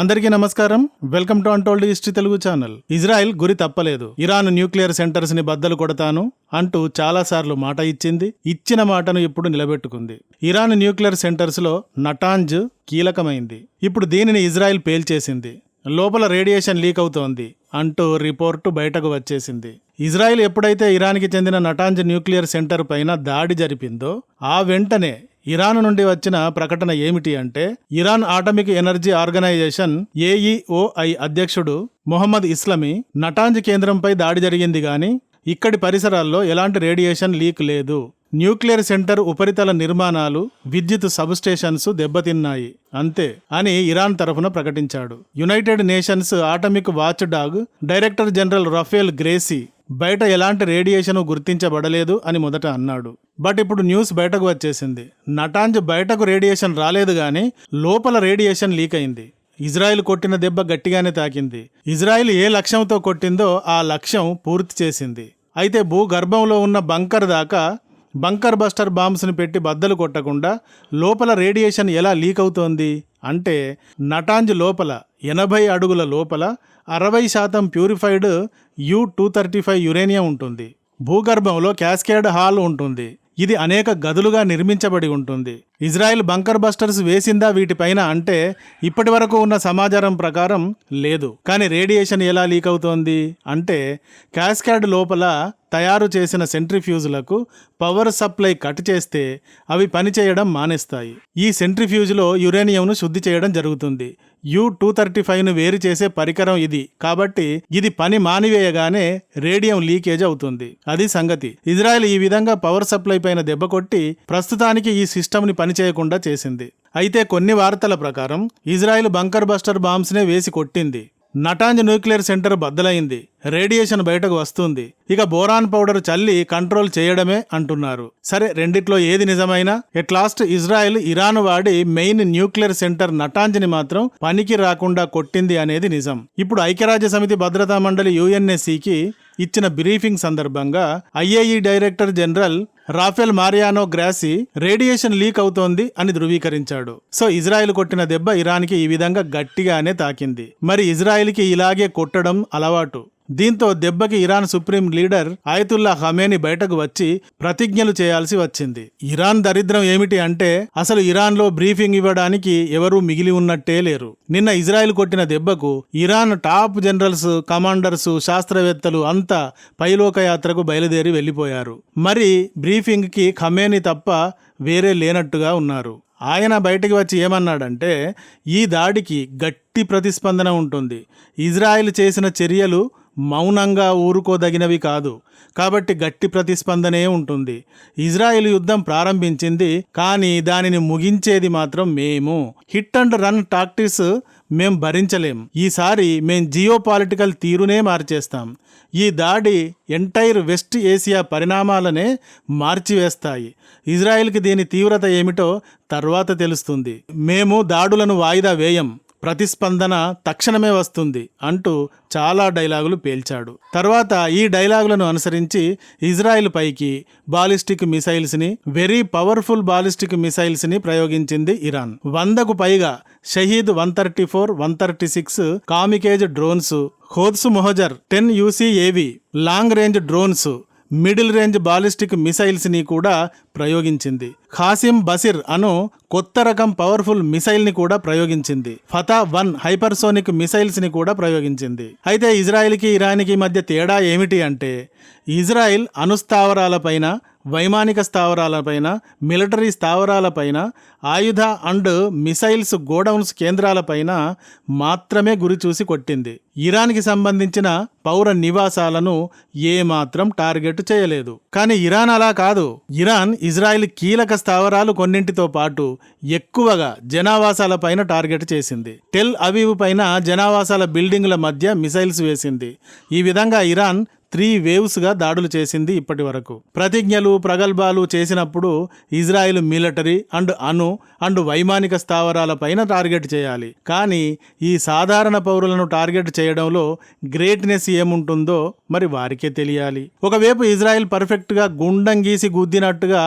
అందరికీ నమస్కారం. Welcome to untold history Telugu channel. Israel గురి తప్పలేదు. ఇరాన్ న్యూక్లియర్ సెంటర్స్ని బద్దలు కొడతాను అంటూ చాలాసార్లు మాట ఇచ్చింది ఇచ్చిన మాటను ఇప్పుడు నిలబెట్టుకుంది. ఇరాన్ న్యూక్లియర్ సెంటర్స్లో నటాంజ్ కీలకమైంది. ఇప్పుడు దీనిని ఇజ్రాయెల్ పేల్చేసింది. లోపల రేడియేషన్ లీక్ అవుతోంది అంటూ రిపోర్టు బయటకు వచ్చేసింది. ఇజ్రాయెల్ ఎప్పుడైతే ఇరాన్కి చెందిన నటాంజ్ న్యూక్లియర్ సెంటర్ పైన దాడి జరిపిందో ఆ వెంటనే ఇరాన్ నుండి వచ్చిన ప్రకటన ఏమిటి అంటే Iran atomic energy organization AEOI అధ్యక్షుడు మొహమ్మద్ ఇస్లమీ నటాంజ్ కేంద్రంపై దాడి జరిగింది గాని ఇక్కడి పరిసరాల్లో ఎలాంటి రేడియేషన్ లీక్ లేదు. న్యూక్లియర్ సెంటర్ ఉపరితల నిర్మాణాలు విద్యుత్ సబ్స్టేషన్స్ దెబ్బతిన్నాయి. అంతే అని ఇరాన్ తరఫున ప్రకటించాడు. United Nations atomic watchdog director general Rafael Grossi బయట ఎలాంటి రేడియేషన్ గుర్తించబడలేదు అని మొదట అన్నాడు. బట్ ఇప్పుడు న్యూస్ బయటకు వచ్చేసింది. నటాంజ్ బయటకు రేడియేషన్ రాలేదు గాని లోపల రేడియేషన్ లీక్ అయింది. ఇజ్రాయెల్ కొట్టిన దెబ్బ గట్టిగానే తాకింది. ఇజ్రాయెల్ ఏ లక్ష్యంతో కొట్టిందో ఆ లక్ష్యం పూర్తి చేసింది. అయితే భూగర్భంలో ఉన్న బంకర్ దాకా బంకర్ బస్టర్ బాంబ్స్ని పెట్టి బద్దలు కొట్టకుండా లోపల రేడియేషన్ ఎలా లీక్ అవుతోంది అంటే నటాంజ్ లోపల ఎనభై అడుగుల లోపల అరవై శాతం purified U two thirty five uranium ఉంటుంది. భూగర్భంలో క్యాస్కేడ్ హాల్ ఉంటుంది. ఇది అనేక గదులుగా నిర్మించబడి ఉంటుంది. ఇజ్రాయెల్ బంకర్ బస్టర్స్ వేసిందా వీటిపైన అంటే ఇప్పటి వరకు ఉన్న సమాచారం ప్రకారం లేదు. కానీ రేడియేషన్ ఎలా లీక్ అవుతోంది అంటే క్యాస్కాడ్ లోపల తయారు చేసిన సెంట్రిఫ్యూజులకు పవర్ సప్లై కట్ చేస్తే అవి పనిచేయడం మానేస్తాయి. ఈ సెంట్రిఫ్యూజ్లో యురేనియంను శుద్ధి చేయడం జరుగుతుంది. యూ టూ థర్టీ ఫైవ్ను వేరు చేసే పరికరం ఇది. కాబట్టి ఇది పని మానివేయగానే రేడియం లీకేజ్ అవుతుంది. అది సంగతి. ఇజ్రాయెల్ ఈ విధంగా పవర్ సప్లై పైన దెబ్బ కొట్టి ప్రస్తుతానికి ఈ సిస్టమ్ని పనిచేయకుండా చేసింది. అయితే కొన్ని వార్తల ప్రకారం ఇజ్రాయెల్ బంకర్ బస్టర్ బాంబ్స్నే వేసి కొట్టింది. నటాంజ్ న్యూక్లియర్ సెంటర్ బద్దలైంది. రేడియేషన్ బయటకు వస్తుంది. ఇక బోరాన్ పౌడర్ చల్లి కంట్రోల్ చేయడమే అంటున్నారు. సరే రెండిట్లో ఏది నిజమైనా? ఎట్ లాస్ట్ ఇజ్రాయెల్ ఇరాన్ వాడి మెయిన్ న్యూక్లియర్ సెంటర్ నటాంజ్ని మాత్రం పనికి రాకుండా కొట్టింది అనేది నిజం. ఇప్పుడు ఐక్యరాజ్య సమితి భద్రతా మండలి యుఎన్ఎస్సికి ఇచ్చిన బ్రీఫింగ్ సందర్భంగా IAE director general Rafael Mariano Grossi radiation leak అవుతోంది అని ధృవీకరించాడు. సో ఇజ్రాయెల్ కొట్టిన దెబ్బ ఇరాన్కి ఈ విధంగా గట్టిగానే తాకింది. మరి ఇజ్రాయెల్కి ఇలాగే కొట్టడం అలవాటు. దీంతో దెబ్బకి Iran supreme leader Ayatollah Khamenei బయటకు వచ్చి ప్రతిజ్ఞలు చేయాల్సి వచ్చింది. ఇరాన్ దరిద్రం ఏమిటి అంటే అసలు ఇరాన్లో బ్రీఫింగ్ ఇవ్వడానికి ఎవరూ మిగిలి ఉన్నట్టే లేరు. నిన్న ఇజ్రాయెల్ కొట్టిన దెబ్బకు ఇరాన్ టాప్ జనరల్స్ కమాండర్స్ శాస్త్రవేత్తలు అంతా పైలోకయాత్రకు బయలుదేరి వెళ్ళిపోయారు మరి బ్రీఫింగ్కి ఖమేని తప్ప వేరే లేనట్టుగా ఉన్నారు. ఆయన బయటకు వచ్చి ఏమన్నాడంటే ఈ దాడికి గట్టి ప్రతిస్పందన ఉంటుంది. ఇజ్రాయెల్ చేసిన చర్యలు మౌనంగా ఊరుకోదగినవి కాదు. కాబట్టి గట్టి ప్రతిస్పందనే ఉంటుంది. ఇజ్రాయెల్ యుద్ధం ప్రారంభించింది కానీ దానిని ముగించేది మాత్రం మేము. హిట్ అండ్ రన్ టాక్టిక్స్ మేం భరించలేం. ఈసారి మేం జియో పాలిటికల్ తీరునే మార్చేస్తాం. ఈ దాడి ఎంటైర్ వెస్ట్ ఏసియా పరిణామాలనే మార్చివేస్తాయి. ఇజ్రాయెల్కి దీని తీవ్రత ఏమిటో తర్వాత తెలుస్తుంది. మేము దాడులను వాయిదా వేయం. ప్రతిస్పందన తక్షణమే వస్తుంది అంటూ చాలా డైలాగులు పేల్చాడు. తర్వాత ఈ డైలాగులను అనుసరించి ఇజ్రాయెల్ పైకి బాలిస్టిక్ మిసైల్స్ని వెరీ పవర్ఫుల్ బాలిస్టిక్ మిసైల్స్ని ప్రయోగించింది ఇరాన్. వందకు పైగా Shahed one thirty four one thirty six kamikaze drones హోద్స్ Mohajer ten UCAV long range drones middle range ballistic మిసైల్స్ని కూడా ప్రయోగించింది. ఖాసిం బసిర్ అను కొత్త రకం పవర్ఫుల్ మిసైల్ని కూడా ప్రయోగించింది. ఫతా వన్ హైపర్సోనిక్ మిసైల్స్ని కూడా ప్రయోగించింది. అయితే ఇజ్రాయెల్కి ఇరాన్కి మధ్య తేడా ఏమిటి అంటే ఇజ్రాయిల్ అణుస్థావరాలపైన వైమానిక స్థావరాలపైన మిలిటరీ స్థావరాలపైన ఆయుధ అండ్ మిసైల్స్ గోడౌన్స్ కేంద్రాలపైన మాత్రమే గురి చూసి కొట్టింది. ఇరాన్కి సంబంధించిన పౌర నివాసాలను ఏమాత్రం టార్గెట్ చేయలేదు. కానీ ఇరాన్ అలా కాదు. ఇరాన్ ఇజ్రాయెల్ కీలక స్థావరాలు కొన్నింటితో పాటు ఎక్కువగా జనావాసాల పైన టార్గెట్ చేసింది. టెల్ అవీవ్ పైన జనావాసాల బిల్డింగుల మధ్య మిసైల్స్ వేసింది. ఈ విధంగా ఇరాన్ త్రీ వేవ్స్గా దాడులు చేసింది ఇప్పటి వరకు. ప్రతిజ్ఞలు ప్రగల్భాలు చేసినప్పుడు ఇజ్రాయెల్ మిలిటరీ అండ్ అణు అండ్ వైమానిక స్థావరాలపైన టార్గెట్ చేయాలి. కానీ ఈ సాధారణ పౌరులను టార్గెట్ చేయడంలో గ్రేట్నెస్ ఏముంటుందో మరి వారికే తెలియాలి. ఒకవైపు ఇజ్రాయెల్ పర్ఫెక్ట్గా గుండం గీసి గుద్దినట్టుగా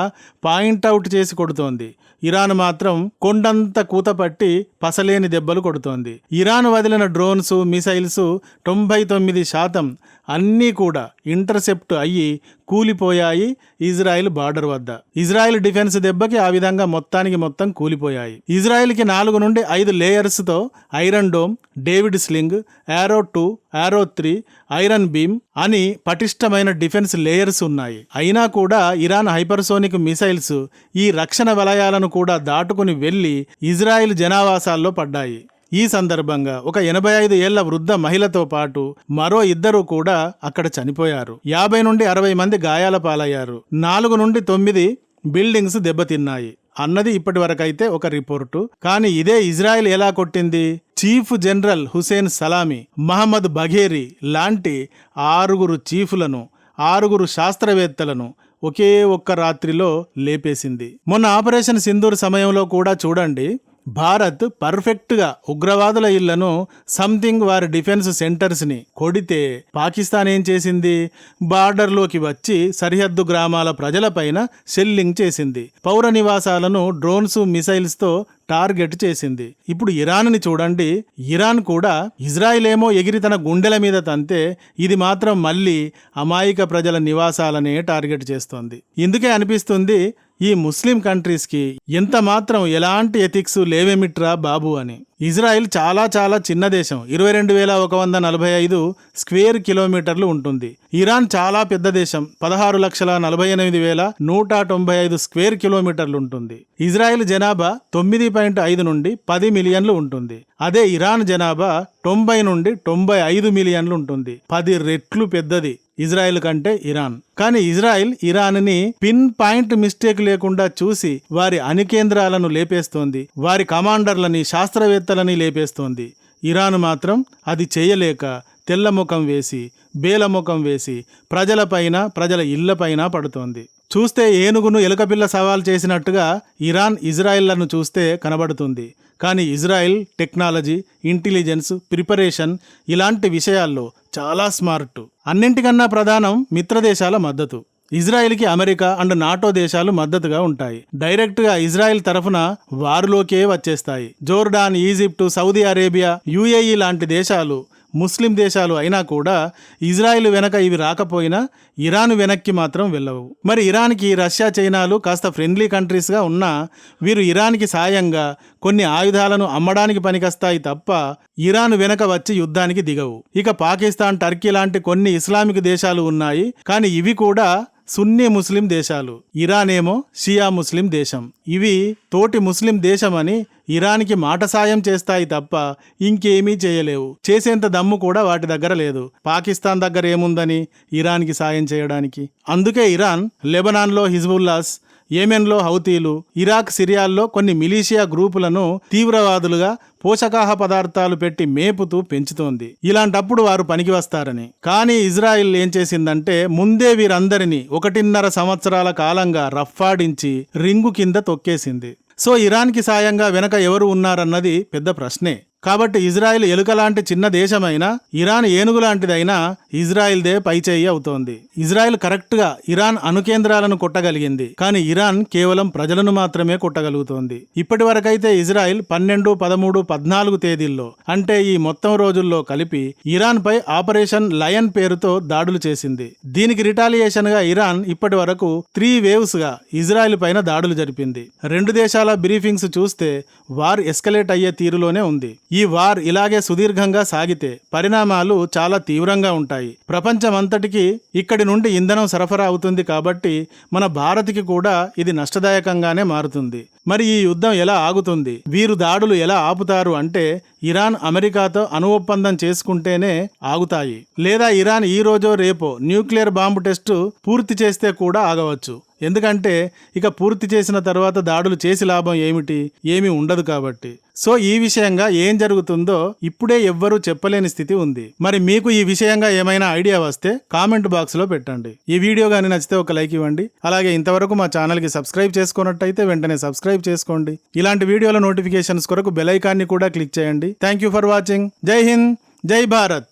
పాయింట్అవుట్ చేసి కొడుతోంది. ఇరాన్ మాత్రం కొండంత కూతపట్టి పసలేని దెబ్బలు కొడుతోంది. ఇరాన్ వదిలిన డ్రోన్స్ మిసైల్స్ తొంభై తొమ్మిది శాతం అన్నీ కూడా ఇంటర్సెప్ట్ అయ్యి కూలిపోయాయి ఇజ్రాయెల్ బార్డర్ వద్ద. ఇజ్రాయెల్ డిఫెన్స్ దెబ్బకి ఆ విధంగా మొత్తానికి మొత్తం కూలిపోయాయి. ఇజ్రాయెల్కి నాలుగు నుండి ఐదు లేయర్స్తో iron dome David sling arrow two arrow three iron beam అని పటిష్టమైన డిఫెన్స్ లేయర్స్ ఉన్నాయి. అయినా కూడా ఇరాన్ హైపర్సోనిక్ మిసైల్స్ ఈ రక్షణ వలయాలను కూడా దాటుకుని వెళ్ళి ఇజ్రాయెల్ జనావాసాల్లో పడ్డాయి. ఈ సందర్భంగా ఒక ఎనభై ఐదు ఏళ్ళ వృద్ధ మహిళతో పాటు మరో ఇద్దరు కూడా అక్కడ చనిపోయారు. యాభై నుండి అరవై మంది గాయాల పాలయ్యారు. నాలుగు నుండి తొమ్మిది బిల్డింగ్స్ దెబ్బతిన్నాయి. అన్నది ఇప్పటి వరకైతే ఒక రిపోర్టు. కానీ ఇదే ఇజ్రాయెల్ ఎలా కొట్టింది? Chief general Hossein Salami Mohammad Bagheri లాంటి ఆరుగురు చీఫులను ఆరుగురు శాస్త్రవేత్తలను ఒకే ఒక్క రాత్రిలో లేపేసింది. మొన్న ఆపరేషన్ సింధూర్ సమయంలో కూడా చూడండి భారత్ పర్ఫెక్ట్గా ఉగ్రవాదుల ఇళ్ళను సంథింగ్ వారి డిఫెన్స్ సెంటర్స్ని కొడితే పాకిస్తాన్ ఏం చేసింది? బార్డర్లోకి వచ్చి సరిహద్దు గ్రామాల ప్రజలపైన షెల్లింగ్ చేసింది. పౌర నివాసాలను డ్రోన్స్ మిసైల్స్తో టార్గెట్ చేసింది. ఇప్పుడు ఇరాన్ని చూడండి. ఇరాన్ కూడా ఇజ్రాయిల్ ఏమో ఎగిరి తన గుండెల మీద తంతే ఇది మాత్రం మళ్ళీ అమాయక ప్రజల నివాసాలనే టార్గెట్ చేస్తోంది. ఇందుకే అనిపిస్తుంది? ఈ ముస్లిం కంట్రీస్కి ఎంత మాత్రం ఎలాంటి ఎథిక్స్ లేవేమిట్రా బాబు అని. ఇజ్రాయిల్ చాలా చాలా చిన్న దేశం. ఇరవై రెండు వేల ఒక వంద నలభై ఐదు స్క్వేర్ కిలోమీటర్లు ఉంటుంది. ఇరాన్ చాలా పెద్ద దేశం. పదహారు లక్షల నలభై ఎనిమిది వేల నూట తొంభై ఐదు స్క్వేర్ కిలోమీటర్లు ఉంటుంది. ఇజ్రాయిల్ జనాభా తొమ్మిది పాయింట్ ఐదు నుండి పది మిలియన్లు ఉంటుంది. అదే ఇరాన్ జనాభా తొంభై నుండి తొంభై ఐదు మిలియన్లు ఉంటుంది. పది రెట్లు పెద్దది ఇజ్రాయెల్ కంటే ఇరాన్. కానీ ఇజ్రాయెల్ ఇరాన్ని పిన్ పాయింట్ మిస్టేక్ లేకుండా చూసి వారి అణికేంద్రాలను లేపేస్తోంది. వారి కమాండర్లని శాస్త్రవేత్త శాస్త్రవేత్తలని లేపేస్తోంది. ఇరాన్ మాత్రం అది చేయలేక తెల్లముఖం వేసి బేలముఖం వేసి ప్రజలపైన ప్రజల ఇళ్ళపైన పడుతోంది. చూస్తే ఏనుగును ఎలుకపిల్ల సవాల్ చేసినట్టుగా ఇరాన్ ఇజ్రాయిల్లను చూస్తే కనబడుతుంది. కానీ ఇజ్రాయిల్ టెక్నాలజీ ఇంటెలిజెన్స్ ప్రిపరేషన్ ఇలాంటి విషయాల్లో చాలా స్మార్ట్. అన్నింటికన్నా ప్రధానం మిత్రదేశాల మద్దతు. ఇజ్రాయెల్కి అమెరికా అండ్ నాటో దేశాలు మద్దతుగా ఉంటాయి. డైరెక్ట్గా ఇజ్రాయెల్ తరఫున వారిలోకే వచ్చేస్తాయి. Jordan Egypt Saudi Arabia UAE లాంటి దేశాలు ముస్లిం దేశాలు అయినా కూడా ఇజ్రాయెల్ వెనక ఇవి రాకపోయినా ఇరాన్ వెనక్కి మాత్రం వెళ్ళవు. మరి ఇరాన్కి రష్యా చైనాలు కాస్త ఫ్రెండ్లీ కంట్రీస్గా ఉన్నా వీరు ఇరాన్కి సాయంగా కొన్ని ఆయుధాలను అమ్మడానికి పనికొస్తాయి తప్ప ఇరాన్ వెనక వచ్చి యుద్ధానికి దిగవు. ఇక పాకిస్తాన్ టర్కీ లాంటి కొన్ని ఇస్లామిక్ దేశాలు ఉన్నాయి. కానీ ఇవి కూడా సున్నీ ముస్లిం దేశాలు ఇరాన్ ఏమో షియా ముస్లిం దేశం. ఇవి తోటి ముస్లిం దేశమని ఇరాన్కి మాట సాయం చేస్తాయి తప్ప ఇంకేమీ చేయలేవు. చేసేంత దమ్ము కూడా వాటి దగ్గర లేదు. పాకిస్తాన్ దగ్గర ఏముందని ఇరాన్కి సాయం చేయడానికి. అందుకే ఇరాన్ లెబనాన్లో హిజ్బుల్లాస్ యెమెన్లో హౌతీలు ఇరాక్ సిరియాల్లో కొన్ని మిలీషియా గ్రూపులను తీవ్రవాదులుగా పోషకాహ పదార్థాలు పెట్టి మేపుతూ పెంచుతోంది. ఇలాంటప్పుడు వారు పనికి వస్తారని. కానీ ఇజ్రాయిల్ ఏం చేసిందంటే ముందే వీరందరినీ ఒకటిన్నర సంవత్సరాల కాలంగా రఫ్ఫాడించి రింగు కింద తొక్కేసింది. సో ఇరాన్కి సాయంగా వెనక ఎవరు ఉన్నారన్నది పెద్ద ప్రశ్నే. కాబట్టి ఇజ్రాయెల్ ఎలుక లాంటి చిన్న దేశమైనా ఇరాన్ ఏనుగు లాంటిదైనా ఇజ్రాయెల్దే పైచేయి అవుతోంది. ఇజ్రాయెల్ కరెక్ట్గా ఇరాన్ అణుకేంద్రాలను కొట్టగలిగింది. కానీ ఇరాన్ కేవలం ప్రజలను మాత్రమే కొట్టగలుగుతోంది. ఇప్పటి వరకైతే ఇజ్రాయెల్ పన్నెండు పదమూడు పద్నాలుగు తేదీల్లో అంటే ఈ మొత్తం రోజుల్లో కలిపి ఇరాన్ పై ఆపరేషన్ లయన్ పేరుతో దాడులు చేసింది. దీనికి రిటాలియేషన్గా ఇరాన్ ఇప్పటి వరకు త్రీ వేవ్స్గా ఇజ్రాయెల్ పైన దాడులు జరిపింది. రెండు దేశాల బ్రీఫింగ్స్ చూస్తే వార్ ఎస్కలేట్ అయ్యే తీరులోనే ఉంది. ఈ ఈ వార్ ఇలాగే సుదీర్ఘంగా సాగితే పరిణామాలు చాలా తీవ్రంగా ఉంటాయి. ప్రపంచమంతటికి ఇక్కడి నుండి ఇంధనం సరఫరా అవుతుంది కాబట్టి మన భారత్కి కూడా ఇది నష్టదాయకంగానే మారుతుంది. మరి ఈ యుద్ధం ఎలా ఆగుతుంది? వీరు దాడులు ఎలా ఆపుతారు అంటే ఇరాన్ అమెరికాతో అణు ఒప్పందం చేసుకుంటేనే ఆగుతాయి. లేదా ఇరాన్ ఈ రోజో రేపో న్యూక్లియర్ బాంబు టెస్టు పూర్తి చేస్తే కూడా ఆగవచ్చు. ఎందుకంటే ఇక పూర్తి చేసిన తర్వాత దాడులు చేసి లాభం ఏమిటి? ఏమీ ఉండదు కాబట్టి. సో ఈ విషయంగా ఏం జరుగుతుందో ఇప్పుడే ఎవ్వరూ చెప్పలేని స్థితి ఉంది. మరి మీకు ఈ విషయంగా ఏమైనా ఐడియా వస్తే కామెంట్ బాక్స్లో పెట్టండి. ఈ వీడియో కానీ నచ్చితే ఒక లైక్ ఇవ్వండి. అలాగే ఇంతవరకు మా ఛానల్కి సబ్స్క్రైబ్ చేసుకున్నట్టయితే వెంటనే సబ్స్క్రైబ్ సబ్స్క్రైబ్ చేసుకోండి. ఇలాంటి వీడియోల నోటిఫికేషన్స్ కొరకు బెల్ ఐకాన్ని కూడా క్లిక్ చేయండి. థ్యాంక్ యూ ఫర్ వాచింగ్ జై హింద్ జై భారత్